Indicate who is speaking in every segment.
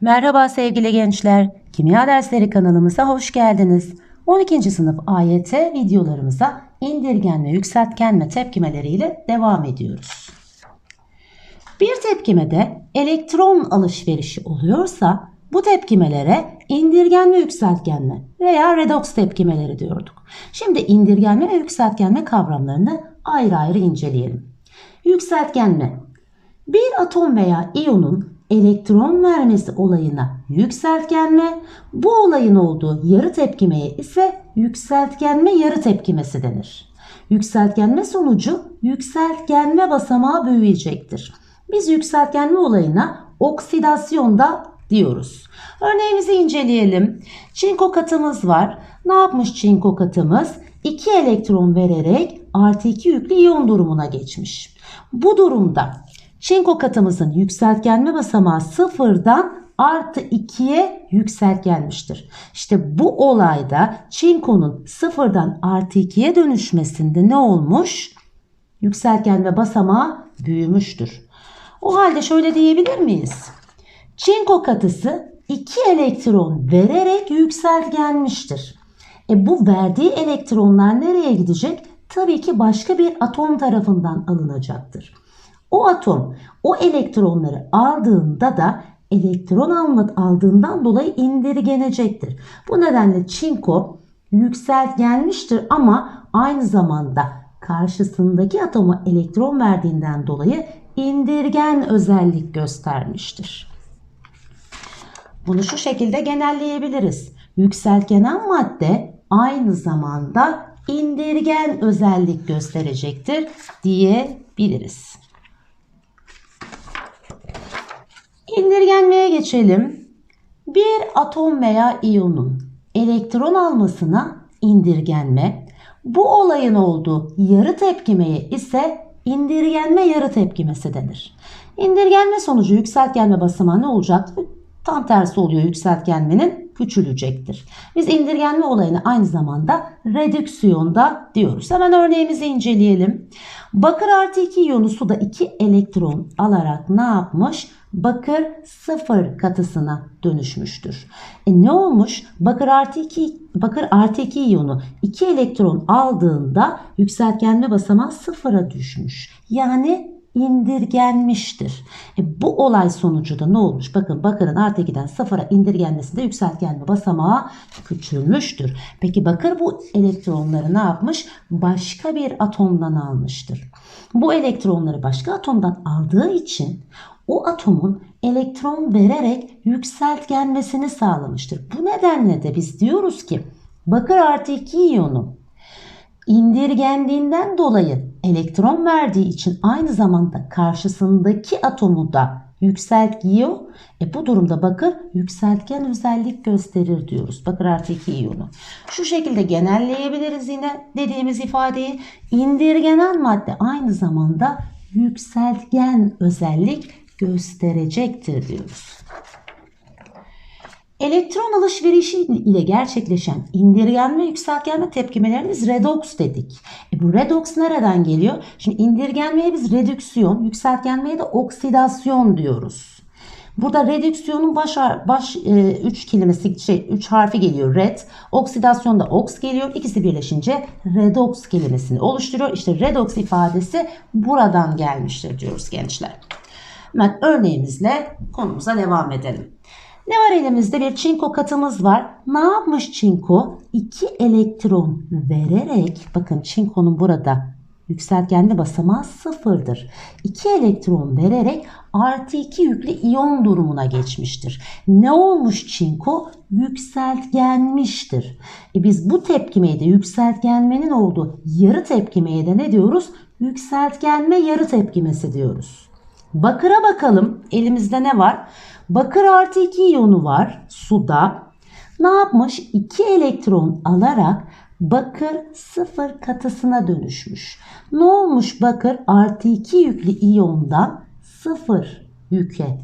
Speaker 1: Merhaba sevgili gençler. Kimya dersleri kanalımıza hoş geldiniz. 12. sınıf AYT videolarımıza indirgenme, yükseltgenme tepkimeleriyle devam ediyoruz. Bir tepkimede elektron alışverişi oluyorsa bu tepkimelere indirgenme, yükseltgenme veya redoks tepkimeleri diyorduk. Şimdi indirgenme ve yükseltgenme kavramlarını ayrı ayrı inceleyelim. Yükseltgenme bir atom veya iyonun elektron vermesi olayına yükseltgenme, bu olayın olduğu yarı tepkimeye ise yükseltgenme yarı tepkimesi denir. Yükseltgenme sonucu yükseltgenme basamağı büyüyecektir. Biz yükseltgenme olayına oksidasyon da diyoruz. Örneğimizi inceleyelim. Çinko katımız var. Ne yapmış çinko katımız? 2 elektron vererek artı 2 yüklü iyon durumuna geçmiş. Bu durumda çinko katımızın yükseltgenme basamağı sıfırdan artı 2'ye yükseltgenmiştir. İşte bu olayda çinkonun sıfırdan artı 2'ye dönüşmesinde ne olmuş? Yükseltgenme basamağı büyümüştür. O halde şöyle diyebilir miyiz? Çinko katısı 2 elektron vererek yükseltgenmiştir. E bu verdiği elektronlar nereye gidecek? Tabii ki başka bir atom tarafından alınacaktır. O atom o elektronları aldığında da elektron alma, aldığından dolayı indirgenecektir. Bu nedenle çinko yükseltgenmiştir ama aynı zamanda karşısındaki atoma elektron verdiğinden dolayı indirgen özellik göstermiştir. Bunu şu şekilde genelleyebiliriz. Yükseltgenen madde aynı zamanda indirgen özellik gösterecektir diyebiliriz. İndirgenmeye geçelim. Bir atom veya iyonun elektron almasına indirgenme, bu olayın olduğu yarı tepkimeye ise indirgenme yarı tepkimesi denir. İndirgenme sonucu yükseltgenme basamağı ne olacak? Tam tersi oluyor yükseltgenmenin küçülecektir. Biz indirgenme olayını aynı zamanda redüksiyonda diyoruz. Hemen örneğimizi inceleyelim. Bakır artı 2 iyonu suda 2 elektron alarak ne yapmış? Bakır sıfır katısına dönüşmüştür. E ne olmuş? Bakır artı 2 bakır artı 2 iyonu 2 elektron aldığında yükseltgenme basamağı sıfıra düşmüş. Yani indirgenmiştir. E, bu olay sonucu da ne olmuş? Bakın bakırın artı 2'den sıfıra indirgenmesinde yükseltgenme basamağı küçülmüştür. Peki bakır bu elektronları ne yapmış? Başka bir atomdan almıştır. Bu elektronları başka atomdan aldığı için o atomun elektron vererek yükseltgenmesini sağlamıştır. Bu nedenle de biz diyoruz ki bakır artı 2 iyonu indirgendiğinden dolayı elektron verdiği için aynı zamanda karşısındaki atomu da yükseltiyor. E bu durumda bakır yükseltgen özellik gösterir diyoruz. Bakır artı 2 iyonu. Şu şekilde genelleyebiliriz yine dediğimiz ifadeyi. İndirgenen madde aynı zamanda yükseltgen özellik gösterecektir diyoruz. Elektron alışverişi ile gerçekleşen indirgenme yükseltgenme tepkimelerimiz redoks dedik. E bu redoks nereden geliyor? Şimdi indirgenmeye biz redüksiyon, yükseltgenmeye de oksidasyon diyoruz. Burada redüksiyonun baş, baş e, üç kelimesi şey üç harfi geliyor red. Oksidasyonda oks geliyor. İkisi birleşince redoks kelimesini oluşturuyor. İşte redoks ifadesi buradan gelmiştir diyoruz gençler. Hemen örneğimizle konumuza devam edelim. Ne var elimizde? Bir çinko katımız var. Ne yapmış çinko? 2 elektron vererek, bakın çinkonun burada yükseltgenli basamağı sıfırdır. 2 elektron vererek artı 2 yüklü iyon durumuna geçmiştir. Ne olmuş çinko? Yükseltgenmiştir. E biz bu tepkimeye de yükseltgenmenin olduğu yarı tepkimeye de ne diyoruz? Yükseltgenme yarı tepkimesi diyoruz. Bakıra bakalım. Elimizde ne var? Bakır artı 2 iyonu var suda. Ne yapmış? 2 elektron alarak bakır sıfır katısına dönüşmüş. Ne olmuş bakır artı 2 yüklü iyondan sıfır yüke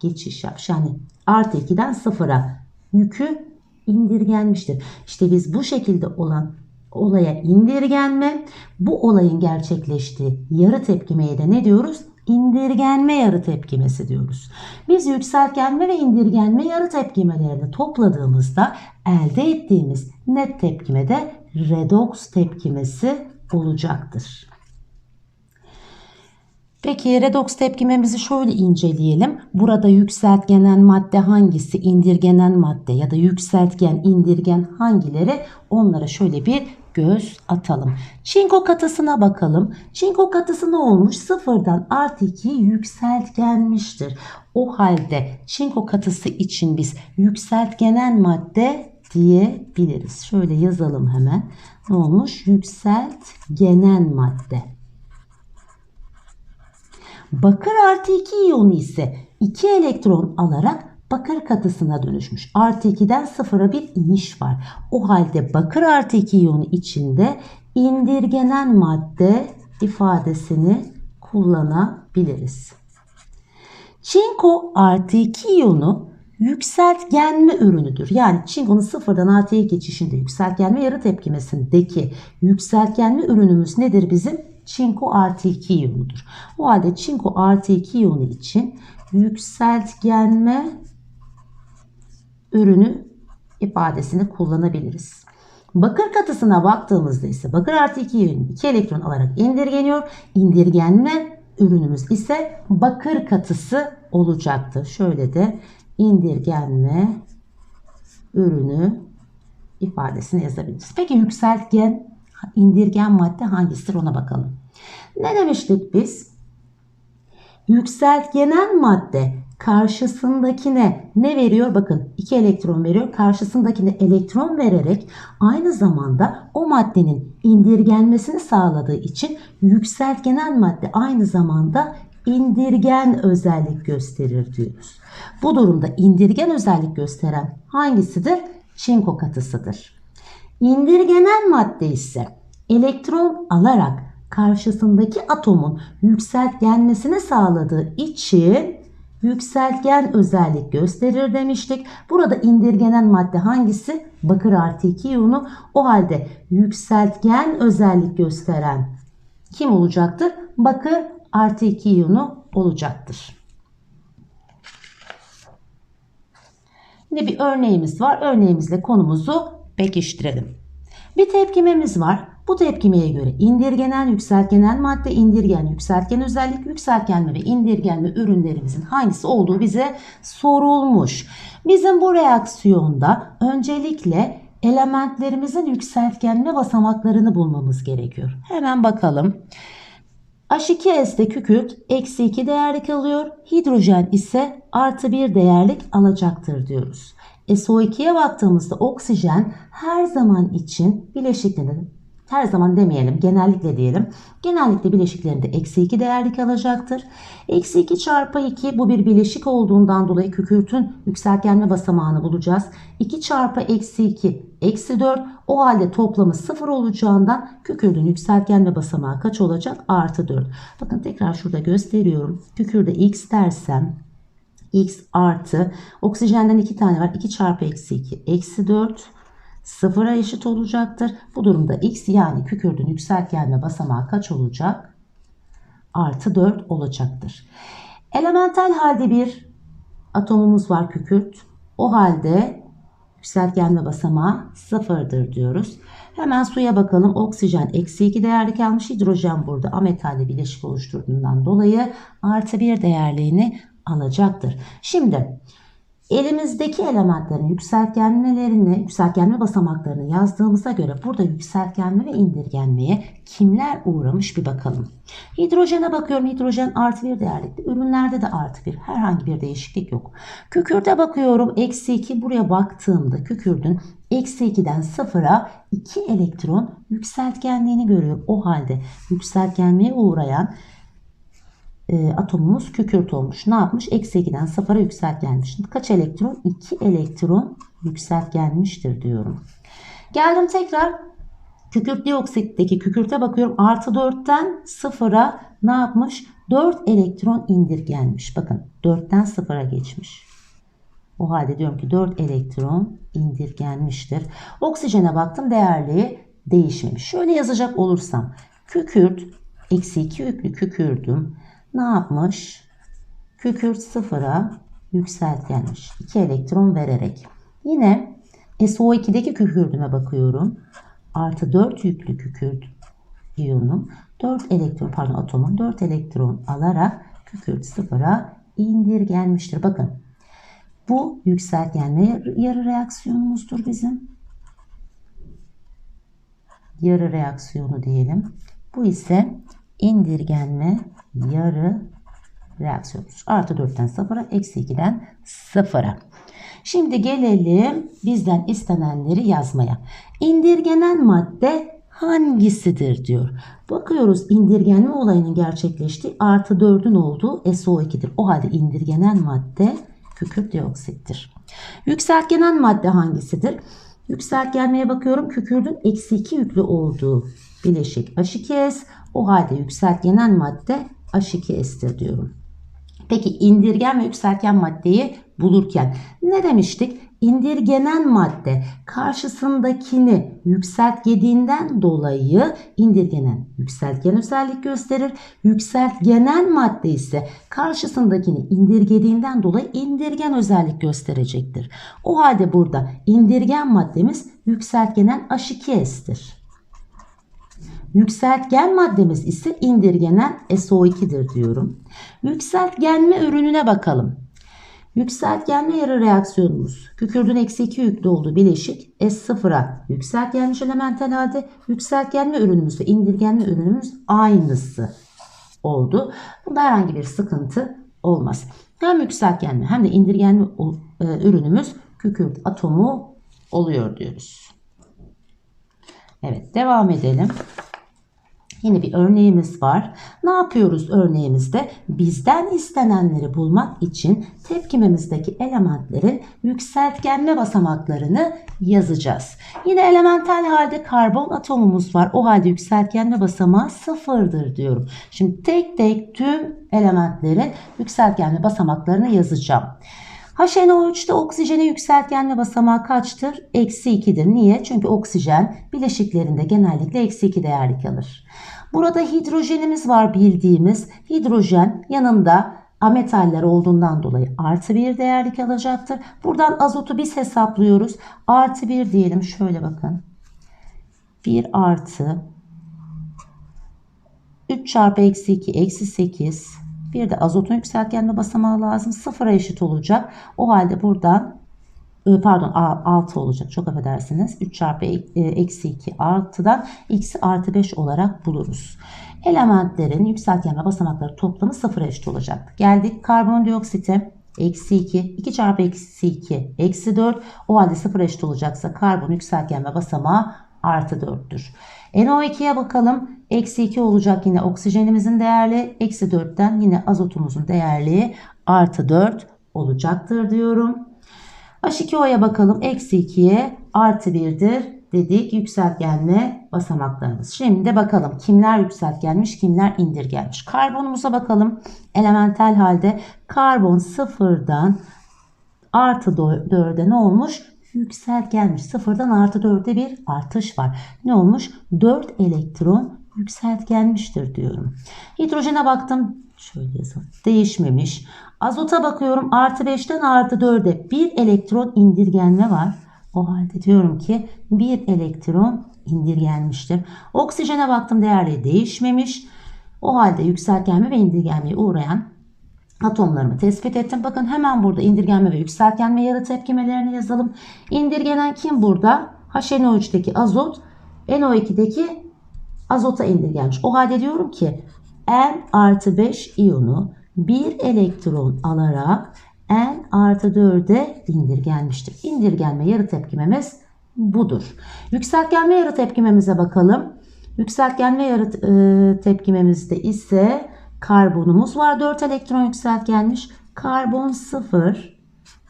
Speaker 1: geçiş yapmış. Yani artı 2'den sıfıra yükü indirgenmiştir. İşte biz bu şekilde olan olaya indirgenme, bu olayın gerçekleştiği yarı tepkimeye de ne diyoruz? İndirgenme yarı tepkimesi diyoruz. Biz yükseltgenme ve indirgenme yarı tepkimelerini topladığımızda elde ettiğimiz net tepkime de redoks tepkimesi olacaktır. Peki redoks tepkimemizi şöyle inceleyelim. Burada yükseltgenen madde hangisi, indirgenen madde ya da yükseltgen, indirgen hangileri onlara şöyle bir göz atalım. Çinko katısına bakalım. Çinko katısı ne olmuş? Sıfırdan artı 2 yükseltgenmiştir. O halde çinko katısı için biz yükseltgenen madde diyebiliriz. Şöyle yazalım hemen. Ne olmuş? Yükseltgenen madde. Bakır artı 2 iyonu ise 2 elektron alarak bakır katısına dönüşmüş. Artı 2'den sıfıra bir iniş var. O halde bakır artı 2 iyonu içinde indirgenen madde ifadesini kullanabiliriz. Çinko artı 2 iyonu yükseltgenme ürünüdür. Yani çinkonun sıfırdan artıya geçişinde yükseltgenme yarı tepkimesindeki yükseltgenme ürünümüz nedir bizim? Çinko artı 2 iyonudur. O halde çinko artı 2 iyonu için yükseltgenme ürünü ifadesini kullanabiliriz. Bakır katısına baktığımızda ise bakır artı 2 iyonu 2 elektron alarak indirgeniyor. İndirgenme ürünümüz ise bakır katısı olacaktır. Şöyle de indirgenme ürünü ifadesini yazabiliriz. Peki yükseltgen, indirgen madde hangisidir ona bakalım. Ne demiştik biz? Yükseltgenen madde karşısındakine ne veriyor? Bakın 2 elektron veriyor. Karşısındakine elektron vererek aynı zamanda o maddenin indirgenmesini sağladığı için yükseltgenen madde aynı zamanda indirgen özellik gösterir diyoruz. Bu durumda indirgen özellik gösteren hangisidir? Çinko katısıdır. İndirgenen madde ise elektron alarak karşısındaki atomun yükseltgenmesini sağladığı için yükseltgen özellik gösterir demiştik. Burada indirgenen madde hangisi? Bakır artı 2 iyonu. O halde yükseltgen özellik gösteren kim olacaktır? Bakır artı 2 iyonu olacaktır. Yine bir örneğimiz var. Örneğimizle konumuzu pekiştirelim. Bir tepkimemiz var. Bu tepkimeye göre indirgenen, yükseltgenen madde, indirgen, yükseltgen özellik, yükseltgenme ve indirgenme ürünlerimizin hangisi olduğu bize sorulmuş. Bizim bu reaksiyonda öncelikle elementlerimizin yükseltgenme basamaklarını bulmamız gerekiyor. Hemen bakalım. H2S'te kükürt eksi 2 değerlik alıyor. Hidrojen ise artı 1 değerlik alacaktır diyoruz. SO2'ye baktığımızda oksijen her zaman için bileşiklerin her zaman demeyelim genellikle diyelim. Genellikle bileşiklerinde eksi 2 değerlik alacaktır. Eksi 2 çarpı 2 bu bir bileşik olduğundan dolayı kükürtün yükseltgenme basamağını bulacağız. 2 çarpı eksi 2 eksi 4 o halde toplamı 0 olacağından kükürdün yükseltgenme basamağı kaç olacak? Artı 4. Bakın tekrar şurada gösteriyorum. Kükürde x dersem x artı oksijenden 2 tane var. 2 çarpı eksi 2 eksi 4 sıfıra eşit olacaktır. Bu durumda x yani kükürdün yükseltgenme basamağı kaç olacak? Artı 4 olacaktır. Elementel halde bir atomumuz var kükürt. O halde yükseltgenme basamağı sıfırdır diyoruz. Hemen suya bakalım. Oksijen eksi 2 değerli kalmış. Hidrojen burada ametalle bileşik oluşturduğundan dolayı artı 1 değerliğini alacaktır. Şimdi Elimizdeki elementlerin yükseltgenmelerini, yükseltgenme basamaklarını yazdığımıza göre burada yükseltgenme ve indirgenmeye kimler uğramış bir bakalım. Hidrojene bakıyorum. Hidrojen artı bir değerlikte. Ürünlerde de artı bir. Herhangi bir değişiklik yok. Kükürde bakıyorum. Eksi 2 buraya baktığımda kükürdün eksi 2'den 0'a 2 elektron yükseltgenliğini görüyorum. O halde yükseltgenmeye uğrayan e, atomumuz kükürt olmuş. Ne yapmış? Eksi 2'den 0'a yükseltgenmiş. Kaç elektron? 2 elektron yükseltgenmiştir diyorum. Geldim tekrar kükürt dioksitteki kükürte bakıyorum. Artı 4'ten 0'a ne yapmış? 4 elektron indirgenmiş. Bakın 4'ten 0'a geçmiş. O halde diyorum ki 4 elektron indirgenmiştir. Oksijene baktım değerli değişmemiş. Şöyle yazacak olursam kükürt eksi 2 yüklü kükürdüm ne yapmış? Kükürt sıfıra yükseltgenmiş. 2 elektron vererek. Yine SO2'deki kükürdüme bakıyorum. Artı 4 yüklü kükürt iyonum 4 elektron pardon atomun 4 elektron alarak kükürt sıfıra indirgenmiştir. Bakın bu yükseltgenme yarı reaksiyonumuzdur bizim. Yarı reaksiyonu diyelim. Bu ise indirgenme yarı reaksiyonumuz. Artı 4'ten 0'a, eksi 2'den 0'a. Şimdi gelelim bizden istenenleri yazmaya. İndirgenen madde hangisidir diyor. Bakıyoruz indirgenme olayının gerçekleştiği artı 4'ün olduğu SO2'dir. O halde indirgenen madde kükürt dioksittir. Yükseltgenen madde hangisidir? Yükseltgenmeye bakıyorum. Kükürdün eksi 2 yüklü olduğu bileşik H2S. O halde yükseltgenen madde H2S'tir diyorum. Peki indirgen ve yükseltgen maddeyi bulurken ne demiştik? İndirgenen madde karşısındakini yükseltgediğinden dolayı indirgenen yükseltgen özellik gösterir. Yükseltgenen madde ise karşısındakini indirgediğinden dolayı indirgen özellik gösterecektir. O halde burada indirgen maddemiz yükseltgenen H2S'tir. Yükseltgen maddemiz ise indirgenen SO2'dir diyorum. Yükseltgenme ürününe bakalım. Yükseltgenme yarı reaksiyonumuz. Kükürdün eksi 2 yüklü olduğu bileşik S0'a yükseltgenmiş elementel halde yükseltgenme ürünümüz ve indirgenme ürünümüz aynısı oldu. Bunda herhangi bir sıkıntı olmaz. Hem yükseltgenme hem de indirgenme e, ürünümüz kükürt atomu oluyor diyoruz. Evet devam edelim. Yine bir örneğimiz var. Ne yapıyoruz örneğimizde? Bizden istenenleri bulmak için tepkimemizdeki elementlerin yükseltgenme basamaklarını yazacağız. Yine elementel halde karbon atomumuz var. O halde yükseltgenme basamağı sıfırdır diyorum. Şimdi tek tek tüm elementlerin yükseltgenme basamaklarını yazacağım. HNO3'te oksijenin yükseltgenme basamağı kaçtır? Eksi 2'dir. Niye? Çünkü oksijen bileşiklerinde genellikle eksi 2 değerli kalır. Burada hidrojenimiz var bildiğimiz. Hidrojen yanında ametaller olduğundan dolayı artı bir değerli kalacaktır. Buradan azotu biz hesaplıyoruz. Artı bir diyelim şöyle bakın. 1 artı 3 çarpı eksi 2 eksi 8 bir de azotun yükseltgenme basamağı lazım. Sıfıra eşit olacak. O halde buradan e, pardon 6 olacak çok affedersiniz 3 çarpı e, eksi 2 6'dan x artı 5 olarak buluruz. Elementlerin yükseltgenme basamakları toplamı 0 eşit olacak. Geldik karbondioksite eksi 2 2 çarpı eksi 2 eksi 4 o halde 0 eşit olacaksa karbon yükseltgenme basamağı artı 4'tür. NO2'ye bakalım. Eksi 2 olacak yine oksijenimizin değerli. Eksi 4'ten yine azotumuzun değerli artı 4 olacaktır diyorum. H2O'ya bakalım. Eksi 2'ye artı 1'dir dedik yükseltgenme basamaklarımız. Şimdi de bakalım kimler yükseltgenmiş kimler indirgenmiş. Karbonumuza bakalım. Elementel halde karbon sıfırdan artı 4'e ne olmuş? Yükseltgenmiş. Sıfırdan artı 4'e bir artış var. Ne olmuş? 4 elektron yükseltgenmiştir diyorum. Hidrojene baktım. Şöyle yazalım. Değişmemiş. Azota bakıyorum. Artı 5'ten artı 4'e bir elektron indirgenme var. O halde diyorum ki bir elektron indirgenmiştir. Oksijene baktım değerleri değişmemiş. O halde yükseltgenme ve indirgenmeye uğrayan atomlarımı tespit ettim. Bakın hemen burada indirgenme ve yükseltgenme yarı tepkimelerini yazalım. İndirgenen kim burada? HNO3'teki azot, NO2'deki azota indirgenmiş. O halde diyorum ki N artı 5 iyonu bir elektron alarak N artı 4'e indirgenmiştir. İndirgenme yarı tepkimemiz budur. Yükseltgenme yarı tepkimemize bakalım. Yükseltgenme yarı e, tepkimemizde ise karbonumuz var. 4 elektron yükseltgenmiş. Karbon 0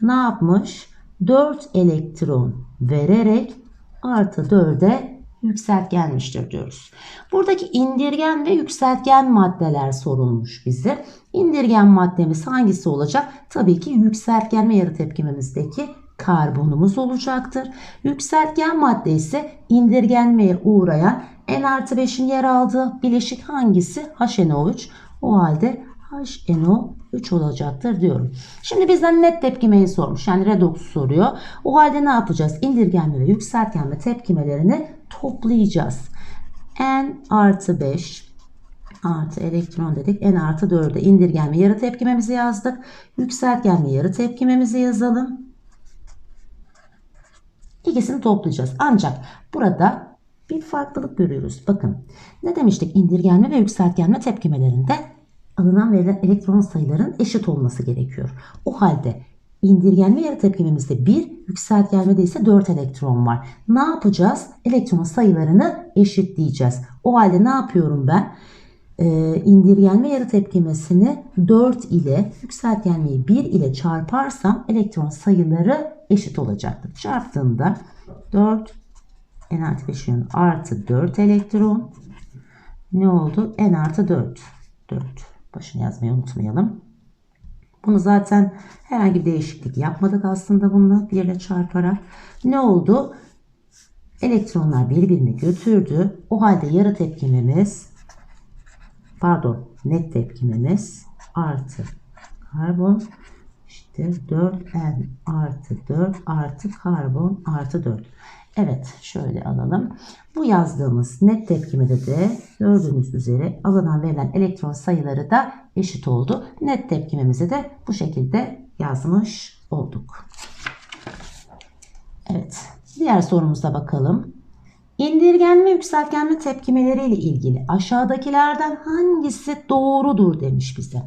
Speaker 1: ne yapmış? 4 elektron vererek artı 4'e yükseltgenmiştir diyoruz. Buradaki indirgen ve yükseltgen maddeler sorulmuş bize. İndirgen maddemiz hangisi olacak? Tabii ki yükseltgen ve yarı tepkimemizdeki karbonumuz olacaktır. Yükseltgen madde ise indirgenmeye uğrayan N artı 5'in yer aldığı bileşik hangisi? HNO3. O halde HNO3 olacaktır diyorum. Şimdi bizden net tepkimeyi sormuş. Yani redox soruyor. O halde ne yapacağız? İndirgenme ve yükseltgenme tepkimelerini toplayacağız. N artı 5 artı elektron dedik. N artı 4'e indirgenme yarı tepkimemizi yazdık. Yükseltgenme yarı tepkimemizi yazalım. İkisini toplayacağız. Ancak burada bir farklılık görüyoruz. Bakın ne demiştik? İndirgenme ve yükseltgenme tepkimelerinde alınan verilen elektron sayıların eşit olması gerekiyor. O halde indirgenme yarı tepkimemizde 1, yükseltgenmede ise 4 elektron var. Ne yapacağız? Elektron sayılarını eşitleyeceğiz. O halde ne yapıyorum ben? Ee, indirgenme yarı tepkimesini 4 ile yükseltgenmeyi 1 ile çarparsam elektron sayıları eşit olacaktır. Çarptığımda 4 n artı 5 iyon artı 4 elektron ne oldu? n artı 4. 4. Başını yazmayı unutmayalım. Bunu zaten herhangi bir değişiklik yapmadık aslında bununla 1 ile çarparak. Ne oldu? Elektronlar birbirini götürdü. O halde yarı tepkimemiz pardon net tepkimemiz artı karbon işte 4n artı 4 artı karbon artı 4. Evet şöyle alalım. Bu yazdığımız net tepkimede de gördüğünüz üzere alınan verilen elektron sayıları da eşit oldu. Net tepkimemizi de bu şekilde yazmış olduk. Evet diğer sorumuza bakalım. İndirgenme yükseltgenme tepkimeleriyle ilgili aşağıdakilerden hangisi doğrudur demiş bize.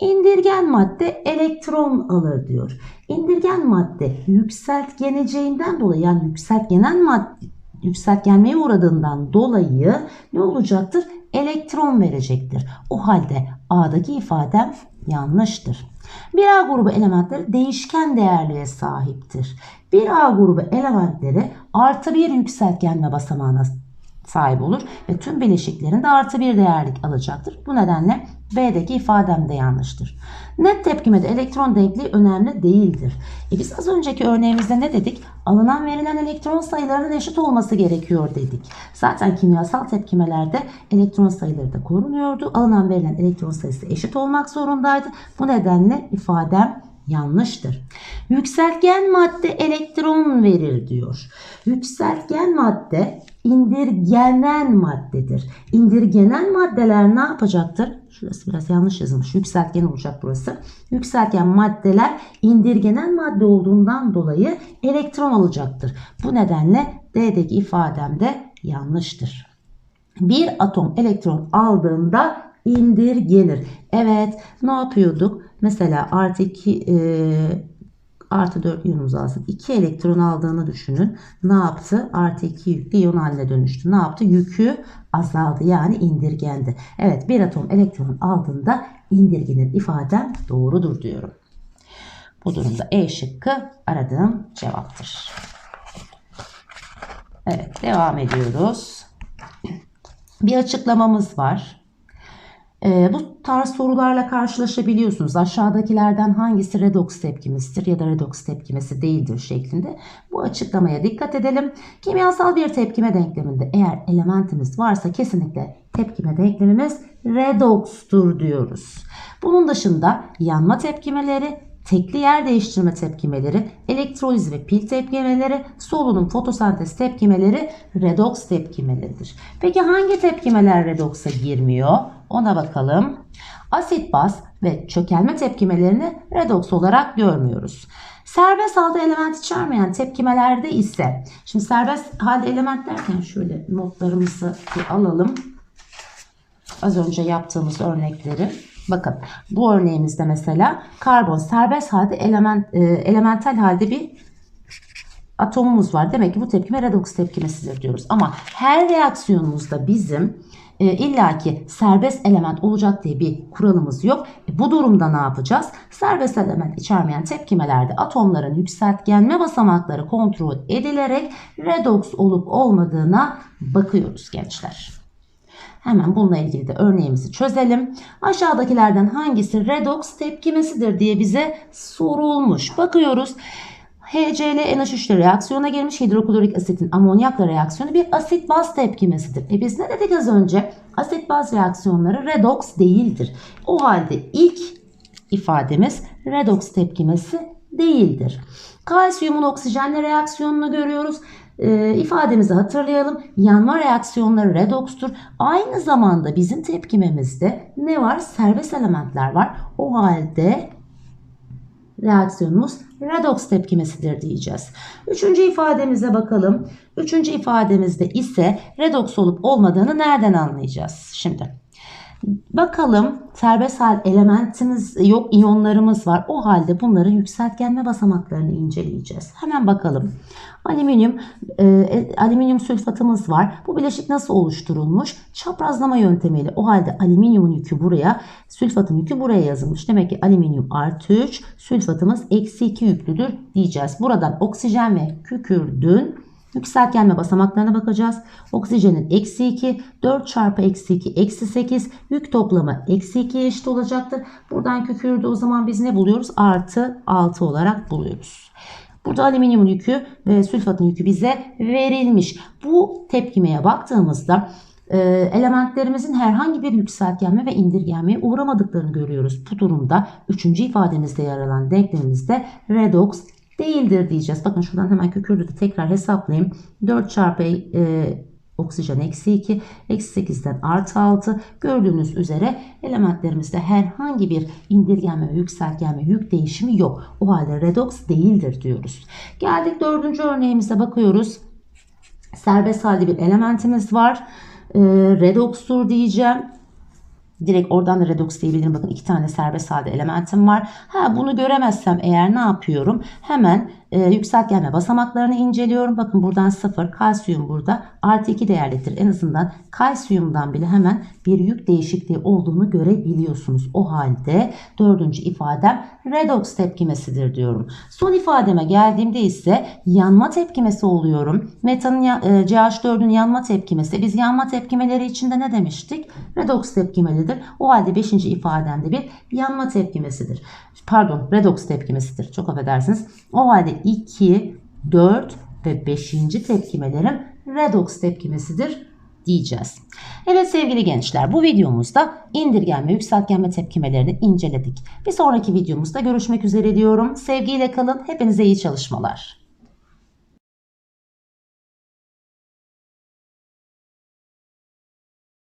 Speaker 1: İndirgen madde elektron alır diyor. İndirgen madde yükseltgeneceğinden dolayı yani yükseltgenen madde yükseltgenmeye uğradığından dolayı ne olacaktır? Elektron verecektir. O halde A'daki ifadem yanlıştır. Bir A grubu elementleri değişken değerliğe sahiptir. Bir A grubu elementleri artı bir yükseltgenme basamağına sahip olur ve tüm bileşiklerinde artı bir değerlik alacaktır. Bu nedenle B'deki ifadem de yanlıştır. Net tepkimede elektron denkliği önemli değildir. E biz az önceki örneğimizde ne dedik? Alınan verilen elektron sayılarının eşit olması gerekiyor dedik. Zaten kimyasal tepkimelerde elektron sayıları da korunuyordu. Alınan verilen elektron sayısı eşit olmak zorundaydı. Bu nedenle ifadem yanlıştır. Yükseltgen madde elektron verir diyor. Yükseltgen madde indirgenen maddedir. İndirgenen maddeler ne yapacaktır? Şurası biraz yanlış yazılmış. Yükseltgen olacak burası. Yükseltgen maddeler indirgenen madde olduğundan dolayı elektron alacaktır. Bu nedenle D'deki ifadem de yanlıştır. Bir atom elektron aldığında indirgenir. Evet ne yapıyorduk? Mesela artı 2 e, artı 4 iyonumuz alsın. 2 elektron aldığını düşünün. Ne yaptı? Artı 2 yüklü iyon haline dönüştü. Ne yaptı? Yükü azaldı. Yani indirgendi. Evet bir atom elektron aldığında indirgenir ifadem doğrudur diyorum. Bu durumda E şıkkı aradığım cevaptır. Evet devam ediyoruz. Bir açıklamamız var. E, bu tarz sorularla karşılaşabiliyorsunuz. Aşağıdakilerden hangisi redoks tepkimesidir ya da redoks tepkimesi değildir şeklinde. Bu açıklamaya dikkat edelim. Kimyasal bir tepkime denkleminde eğer elementimiz varsa kesinlikle tepkime denklemimiz redokstur diyoruz. Bunun dışında yanma tepkimeleri, tekli yer değiştirme tepkimeleri, elektroliz ve pil tepkimeleri, solunum fotosentez tepkimeleri redoks tepkimeleridir. Peki hangi tepkimeler redoksa girmiyor? Ona bakalım. Asit baz ve çökelme tepkimelerini redoks olarak görmüyoruz. Serbest halde element içermeyen tepkimelerde ise, şimdi serbest halde element derken şöyle notlarımızı alalım. Az önce yaptığımız örnekleri. Bakın bu örneğimizde mesela karbon serbest halde element, e, elemental halde bir atomumuz var. Demek ki bu tepkime redoks tepkimesidir diyoruz. Ama her reaksiyonumuzda bizim e, illaki serbest element olacak diye bir kuralımız yok. E, bu durumda ne yapacağız? Serbest element içermeyen tepkimelerde atomların yükseltgenme basamakları kontrol edilerek redoks olup olmadığına bakıyoruz gençler. Hemen bununla ilgili de örneğimizi çözelim. Aşağıdakilerden hangisi redoks tepkimesidir diye bize sorulmuş. Bakıyoruz. HCl NH3 ile reaksiyona girmiş hidroklorik asitin amonyakla reaksiyonu bir asit baz tepkimesidir. E biz ne dedik az önce? Asit baz reaksiyonları redoks değildir. O halde ilk ifademiz redoks tepkimesi değildir. Kalsiyumun oksijenle reaksiyonunu görüyoruz. E, ifademizi hatırlayalım. Yanma reaksiyonları redokstur. Aynı zamanda bizim tepkimemizde ne var? Serbest elementler var. O halde reaksiyonumuz redoks tepkimesidir diyeceğiz. Üçüncü ifademize bakalım. Üçüncü ifademizde ise redoks olup olmadığını nereden anlayacağız? Şimdi bakalım serbest hal elementimiz yok iyonlarımız var. O halde bunların yükseltgenme basamaklarını inceleyeceğiz. Hemen bakalım. Alüminyum e, alüminyum sülfatımız var. Bu bileşik nasıl oluşturulmuş? Çaprazlama yöntemiyle. O halde alüminyumun yükü buraya, sülfatın yükü buraya yazılmış. Demek ki alüminyum artı 3, sülfatımız eksi 2 yüklüdür diyeceğiz. Buradan oksijen ve kükürdün yükseltgenme basamaklarına bakacağız. Oksijenin eksi 2, 4 çarpı eksi 2, eksi 8, yük toplamı eksi 2'ye eşit olacaktır. Buradan kükürdü o zaman biz ne buluyoruz? Artı 6 olarak buluyoruz. Burada alüminyumun yükü ve sülfatın yükü bize verilmiş. Bu tepkimeye baktığımızda e, elementlerimizin herhangi bir yükseltgenme ve indirgenmeye uğramadıklarını görüyoruz. Bu durumda 3. ifademizde yer alan denklemimizde redoks değildir diyeceğiz. Bakın şuradan hemen kükürdü de tekrar hesaplayayım. 4 çarpı e, oksijen eksi 2, eksi 8'den artı 6. Gördüğünüz üzere elementlerimizde herhangi bir indirgenme ve yükseltgenme yük değişimi yok. O halde redoks değildir diyoruz. Geldik dördüncü örneğimize bakıyoruz. Serbest halde bir elementimiz var. E, redokstur diyeceğim. Direkt oradan da redoks diyebilirim. Bakın iki tane serbest halde elementim var. Ha bunu göremezsem eğer ne yapıyorum? Hemen e, yükseltgenme basamaklarını inceliyorum. Bakın buradan 0 kalsiyum burada artı 2 değerlidir. En azından kalsiyumdan bile hemen bir yük değişikliği olduğunu görebiliyorsunuz. O halde dördüncü ifadem redoks tepkimesidir diyorum. Son ifademe geldiğimde ise yanma tepkimesi oluyorum. Metanın e, CH4'ün yanma tepkimesi. Biz yanma tepkimeleri içinde ne demiştik? Redoks tepkimelidir. O halde beşinci ifademde bir yanma tepkimesidir. Pardon redoks tepkimesidir. Çok affedersiniz. O halde 2, 4 ve 5. tepkimelerim redoks tepkimesidir diyeceğiz. Evet sevgili gençler bu videomuzda indirgenme, yükseltgenme tepkimelerini inceledik. Bir sonraki videomuzda görüşmek üzere diyorum. Sevgiyle kalın. Hepinize iyi çalışmalar.